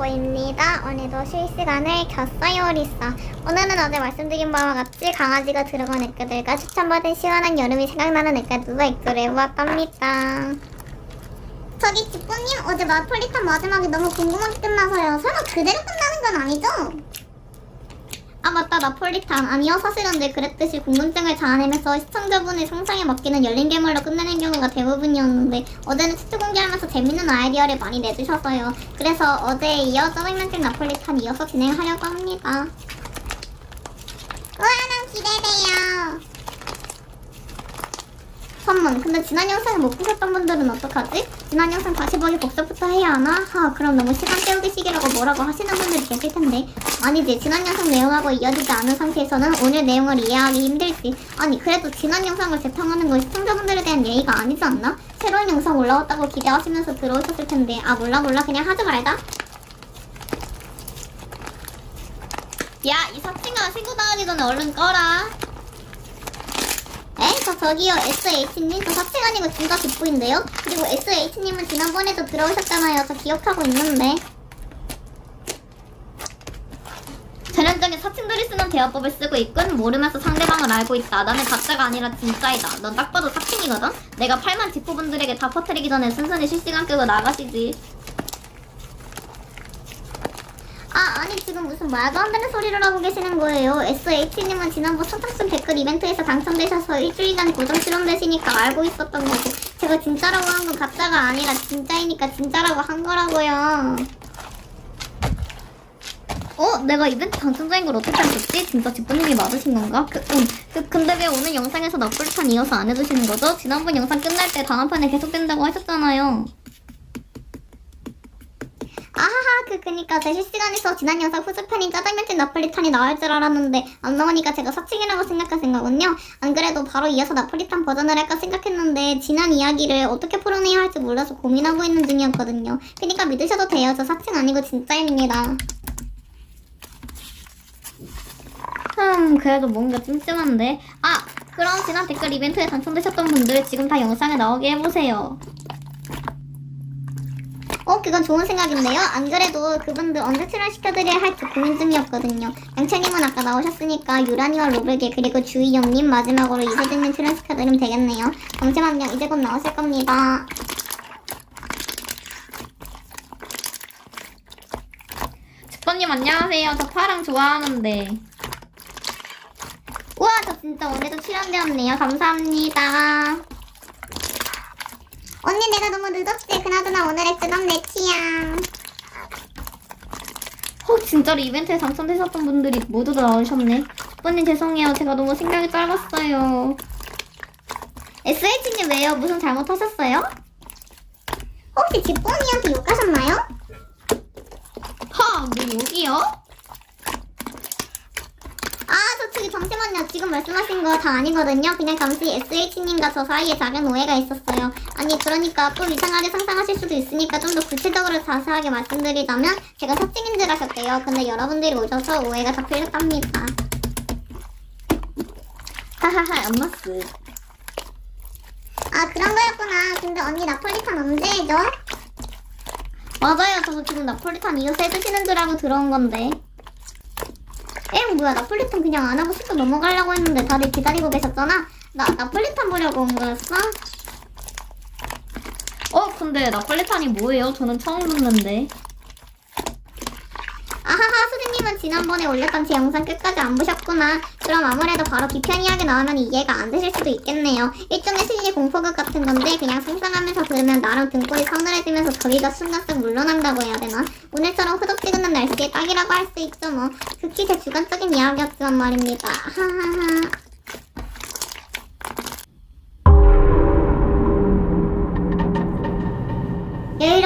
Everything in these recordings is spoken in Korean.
집보입니다. 오늘도 실시간을 켰어요, 리사. 오늘은 어제 말씀드린 바와 같이 강아지가 들어간 액들과 추천받은 시원한 여름이 생각나는 액들로 액조를 해보았답니다. 저기 집보님, 어제 나폴리탄 마지막이 너무 궁금하게 끝나서요. 설마 그대로 끝나는 건 아니죠? 아 맞다. 나폴리탄. 아니요. 사실은 늘 그랬듯이 궁금증을 자아내면서 시청자분의 상상에 맡기는 열린 괴물로 끝내는 경우가 대부분이었는데 어제는 최초 공개하면서 재밌는 아이디어를 많이 내주셔서요. 그래서 어제에 이어 짜장면집 나폴리탄 이어서 진행하려고 합니다. 우와 난 기대돼요. 선문 근데 지난 영상을 못 보셨던 분들은 어떡하지? 지난 영상 다시 보기 복습부터 해야 하나? 하 그럼 너무 시간 때우기 시기라고 뭐라고 하시는 분들이 계실 텐데 아니지 지난 영상 내용하고 이어지지 않은 상태에서는 오늘 내용을 이해하기 힘들지 아니 그래도 지난 영상을 재탕하는 건 시청자분들에 대한 예의가 아니지 않나? 새로운 영상 올라왔다고 기대하시면서 들어오셨을 텐데 아 몰라 몰라 그냥 하지 말자 야 이 사칭아 신고 당하기 전에 얼른 꺼라 에? 저 저기요 SH님. 저 사칭 아니고 진짜 뒷부인데요? 그리고 SH님은 지난번에도 들어오셨잖아요. 저 기억하고 있는데. 전형적인 사칭들이 쓰는 대화법을 쓰고 있군. 모르면서 상대방을 알고 있다. 나는 가짜가 아니라 진짜이다. 넌 딱 봐도 사칭이거든? 내가 8만 뒷부분들에게 다 퍼뜨리기 전에 순순히 실시간 끄고 나가시지 아, 아니 지금 무슨 말도 안 되는 소리를 하고 계시는 거예요. SH님은 지난번 선착순 댓글 이벤트에서 당첨되셔서 일주일간 고정 출연되시니까 알고 있었던 거고 제가 진짜라고 한 건 가짜가 아니라 진짜이니까 진짜라고 한 거라고요. 어? 내가 이벤트 당첨자인 걸 어떻게 알았지? 진짜 집부님이 맞으신 건가? 그, 음, 그, 근데 왜 오늘 영상에서 나폴리탄 이어서 안 해주시는 거죠? 지난번 영상 끝날 때 다음 판에 계속된다고 하셨잖아요. 아하하 그 그니까 제 실시간에서 지난 영상 후즈팬인 짜장면집 나폴리탄이 나올 줄 알았는데 안 나오니까 제가 사칭이라고 생각하신 거군요. 안 그래도 바로 이어서 나폴리탄 버전을 할까 생각했는데 지난 이야기를 어떻게 풀어내야 할지 몰라서 고민하고 있는 중이었거든요. 그니까 믿으셔도 돼요. 저 사칭 아니고 진짜입니다. 흠 그래도 뭔가 찜찜한데? 아 그럼 지난 댓글 이벤트에 당첨되셨던 분들 지금 다 영상에 나오게 해보세요 어, 그건 좋은 생각인데요. 안 그래도 그분들 언제 출연시켜드려야 할지 고민 중이었거든요. 양채님은 아까 나오셨으니까 유라니와 로블게 그리고 주희영님 마지막으로 이세진님 출연시켜드리면 되겠네요. 잠시만요. 이제 곧 나오실 겁니다. 집번님 안녕하세요. 저 파랑 좋아하는데. 우와, 저 진짜 오늘도 출연되었네요. 감사합니다. 언니 내가 너무 늦었지. 그나저나 오늘 액주는 내 취향. 어, 진짜로 이벤트에 당첨되셨던 분들이 모두 다 나오셨네. 집번님 죄송해요. 제가 너무 생각이 짧았어요. SH님 왜요? 무슨 잘못하셨어요? 혹시 집보니한테 욕하셨나요? 하, 뭐 여기요? 저기 잠시만요. 지금 말씀하신 거 다 아니거든요. 그냥 잠시 SH님과 저 사이에 작은 오해가 있었어요. 아니, 그러니까 또 이상하게 상상하실 수도 있으니까 좀 더 구체적으로 자세하게 말씀드리자면 제가 사칭인 줄 아셨대요. 근데 여러분들이 오셔서 오해가 다 풀렸답니다. 하하하, 엄마스. 아, 그런 거였구나. 근데 언니 나폴리탄 언제 해줘? 맞아요. 저도 지금 나폴리탄 이어서 해주시는 줄 알고 들어온 건데. 에 뭐야, 나폴리탄 그냥 안 하고 씻고 넘어가려고 했는데 다들 기다리고 계셨잖아? 나, 나폴리탄 보려고 온 거였어? 어, 근데 나폴리탄이 뭐예요? 저는 처음 듣는데. 아하하 수진님은 지난번에 올렸던 제 영상 끝까지 안 보셨구나 그럼 아무래도 바로 비편이하게 나오면 이해가 안 되실 수도 있겠네요. 일종의 심리 공포극 같은 건데 그냥 상상하면서 들으면 나름 등골이 서늘해지면서 저기가 순간 쓱 물러난다고 해야 되나? 오늘처럼 후덥지근한 날씨에 딱이라고 할 수 있죠 뭐. 극히 제 주관적인 이야기였지만 말입니다. 하하하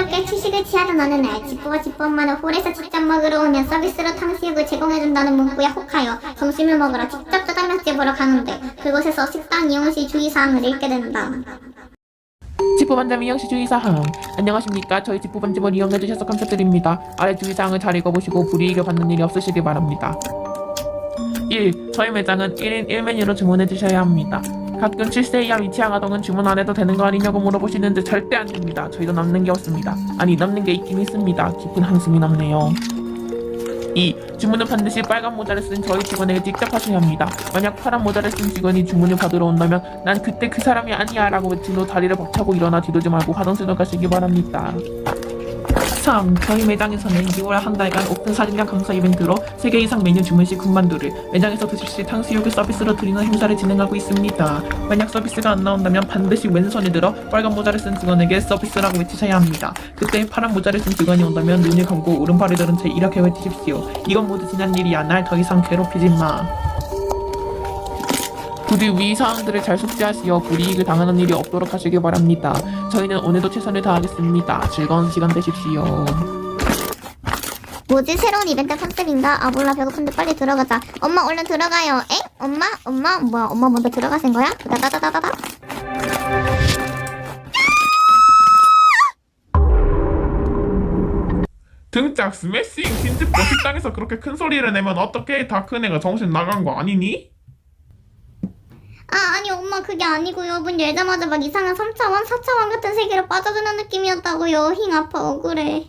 여유롭게 취식을 취하던 어느 날 집부와 집범만은 홀에서 직접 먹으러 오면 서비스로 탕수육을 제공해준다는 문구에 혹하여 점심을 먹으러 직접 짜장면집으로 가는데 그곳에서 식당 이용 시 주의사항을 읽게 된다. 집부반점 이용시 주의사항 안녕하십니까 저희 집부반점을 이용해주셔서 감사드립니다 아래 주의사항을 잘 읽어보시고 불이익을 받는 일이 없으시길 바랍니다 1. 저희 매장은 1인 1메뉴로 주문해주셔야 합니다 가끔 7세 이하 위치 아동은 주문 안 해도 되는 거 아니냐고 물어보시는데 절대 안 됩니다. 저희도 남는 게 없습니다. 아니 남는 게 있긴 있습니다. 깊은 한숨이 남네요. 2. 주문은 반드시 빨간 모자를 쓴 저희 직원에게 직접 하셔야 합니다. 만약 파란 모자를 쓴 직원이 주문을 받으러 온다면 난 그때 그 사람이 아니야 라고 외친 후 다리를 벅차고 일어나 뒤도지 말고 화장실로 가시기 바랍니다. 3. 저희 매장에서는 6월 한 달간 오픈 사진장 강사 이벤트로 3개 이상 메뉴 주문 시 군만두를 매장에서 드실 시 탕수육을 서비스로 드리는 행사를 진행하고 있습니다. 만약 서비스가 안 나온다면 반드시 왼손에 들어 빨간 모자를 쓴 직원에게 서비스라고 외치셔야 합니다. 그때 파란 모자를 쓴 직원이 온다면 눈을 감고 오른팔을 들은 채 이렇게 외치십시오. 이건 모두 지난 일이야. 날 더 이상 괴롭히지 마. 부디 위 사항들을 잘 숙지하시어 불이익을 당하는 일이 없도록 하시길 바랍니다. 저희는 오늘도 최선을 다하겠습니다. 즐거운 시간 되십시오. 뭐지 새로운 이벤트 컨셉인가? 아 몰라 배고픈데 빨리 들어가자. 엄마 얼른 들어가요. 에? 엄마? 엄마? 뭐야 엄마 먼저 들어가신 거야? 다다다다다다. 등짝 스매싱 흰집고 식당에서 그렇게 큰 소리를 내면 어떻게 다 큰 애가 정신 나간 거 아니니? 아 아니 엄마 그게 아니고요. 문 열자마자 막 이상한 3차원, 4차원 같은 세계로 빠져드는 느낌이었다고요. 힝 아파 억울해.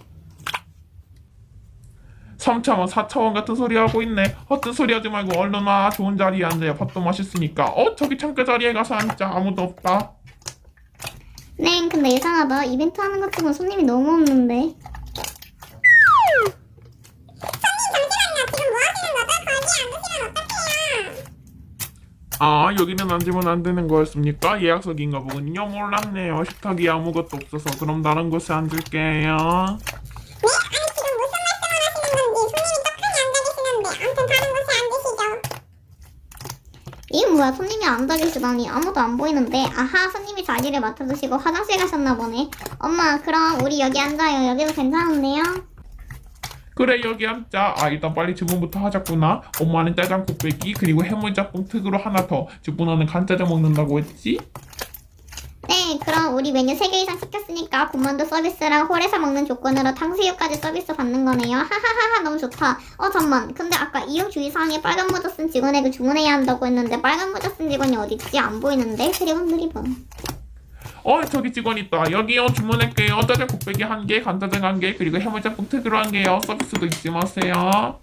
3차원 4차원 같은 소리 하고 있네 헛된 소리 하지 말고 얼른 와 좋은 자리에 앉아야 밥도 맛있으니까 어 저기 창가 자리에 가서 앉자 아무도 없다 네 근데 이상하다. 이벤트 하는 것 치곤 손님이 너무 없는데. 아 여기는 앉으면 안 되는 거였습니까? 예약석인가 보군요. 몰랐네요. 식탁이 아무것도 없어서. 그럼 다른 곳에 앉을게요. 이게 뭐야 손님이 앉아 계시다니 아무도 안 보이는데 아하 손님이 자리를 맡아주시고 화장실 가셨나 보네. 엄마 그럼 우리 여기 앉아요. 여기도 괜찮은데요? 그래 여기 앉자. 아 일단 빨리 주문부터 하자꾸나. 엄마는 짜장 곱빼기 그리고 해물짬뽕 특으로 하나 더. 주문하는 간짜장 먹는다고 했지? 네 그럼 우리 메뉴 3개 이상 시켰으니까 군만두 서비스랑 홀에서 먹는 조건으로 탕수육까지 서비스 받는 거네요. 하하하하 너무 좋다. 어 잠만. 근데 아까 이용 주의사항에 빨간 모자 쓴 직원에게 주문해야 한다고 했는데 빨간 모자 쓴 직원이 어딨지? 안 보이는데? 드리번 드리번 어 저기 직원 있다 여기요 주문할게요 짜장 곱빼기 한개 간짜장 한개 그리고 해물짬뽕 특으로 한 개요 서비스도 잊지 마세요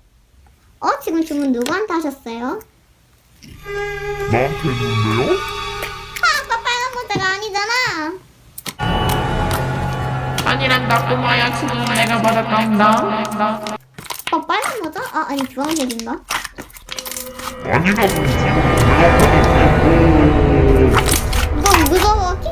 어 지금 주문 누구한테 하셨어요? 나한테 했는데요? 아까 빨간 모자가 아니잖아 아니란다 꼬마야 주문은 내가 받았단다. 어 빨간 모자? 아 아니 주황색인가? 아니라고 지금 내가 너무 무서워 킹